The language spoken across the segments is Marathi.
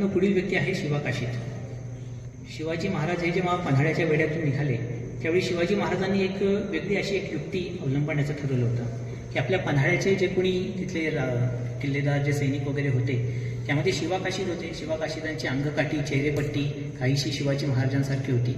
पुढील व्यक्ती आहे शिवा काशीद शिवाजी महाराज हे जेव्हा पन्हाळ्याच्या वेड्यातून निघाले त्यावेळी शिवाजी महाराजांनी एक वेगळी अशी एक युक्ती अवलंबण्याचं ठरवलं होतं की आपल्या पन्हाळ्याचे जे कोणी तिथले रा- किल्लेदार जे सैनिक वगैरे होते त्यामध्ये शिवा काशीद होते. शिवा काशीदांची अंगकाठी चेहरेपट्टी काहीशी शिवाजी महाराजांसारखी होती.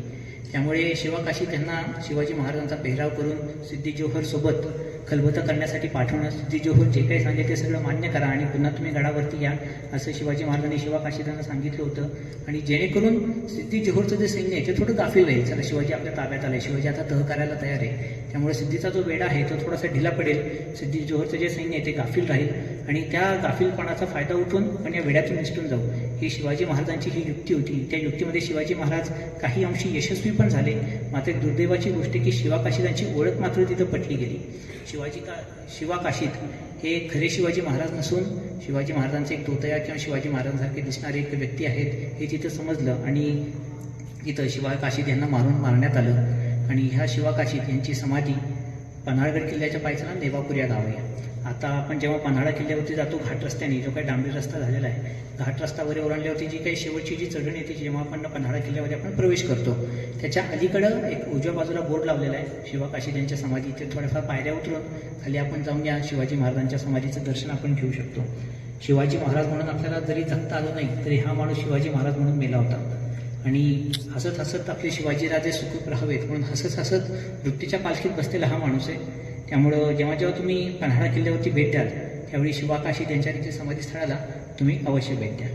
त्यामुळे शिवा काशीद यांना शिवाजी महाराजांचा पेहराव करून सिद्धी जोहरसोबत खलबत करण्यासाठी पाठवणं सिद्धी जोहर जे काही सांगेल ते सगळं मान्य करा आणि पुन्हा तुम्ही गडावरती या असं शिवाजी महाराजांनी शिवा काशीदांना सांगितलं होतं. आणि जेणेकरून सिद्धी जोहरचं जे सैन्य आहे ते थोडं गाफील होईल. चला शिवाजी आपल्या ताब्यात आले शिवाजी आता तह करायला तयार आहे. त्यामुळे सिद्धीचा जो वेडा आहे तो थोडासा ढिला पडेल. सिद्धी जोहरचं जे सैन्य आहे ते गाफील राहील. आणि त्या गाफीलपणाचा फायदा उठून आपण या वेड्यातून निसटून जाऊ. ही शिवाजी महाराजांची ही युक्ती होती. त्या युक्तीमध्ये शिवाजी महाराज काही अंशी यशस्वी पण झाले. मात्र दुर्दैवाची गोष्ट आहे की शिवा काशीदांची ओळख मात्र तिथं पटली गेली. शिवाजी का शिवा काशीद हे खरे शिवाजी महाराज नसून शिवाजी महाराजांचे एक तोतया किंवा शिवाजी महाराजांसारखे दिसणारे एक व्यक्ती आहेत हे तिथं समजलं आणि तिथं शिवा काशीद यांना मारून मारण्यात आलं. आणि ह्या शिवा काशीद यांची समाधी पन्हाळगड किल्ल्याच्या पायथ्याला नेवापूर या गाव आहे. आता आपण जेव्हा पन्हाळा किल्ल्यावरती जातो घाट रस्त्याने जो काही डांबरी रस्ता झालेला आहे घाट रस्त्यावर ओलांडल्यावरती जी काही शेवटची जी चढण येते जेव्हा आपण पन्हाळा किल्ल्यामध्ये आपण प्रवेश करतो त्याच्या अलीकडं एक उजव्या बाजूला बोर्ड लावलेला आहे. शिवा काशीद यांच्या समाधी इथे थोड्याफार पायऱ्या उतरून खाली आपण जाऊन या शिवाजी महाराजांच्या समाधीचं दर्शन आपण घेऊ शकतो. शिवाजी महाराज म्हणून आपल्याला जरी जगता आलं नाही तरी हा माणूस शिवाजी महाराज म्हणून मेला होता. आणि हसत हसत आपले शिवाजीराजे सुखरूप राहावेत. म्हणून हसत हसत वृत्तीच्या पालखीत बसलेला हा माणूस आहे. त्यामुळं जेव्हा जेव्हा तुम्ही पन्हाळा किल्ल्यावरती भेट द्याल त्यावेळी शिवाकाशी त्यांच्या यांच्या समाधी स्थळाला तुम्ही अवश्य भेट द्या.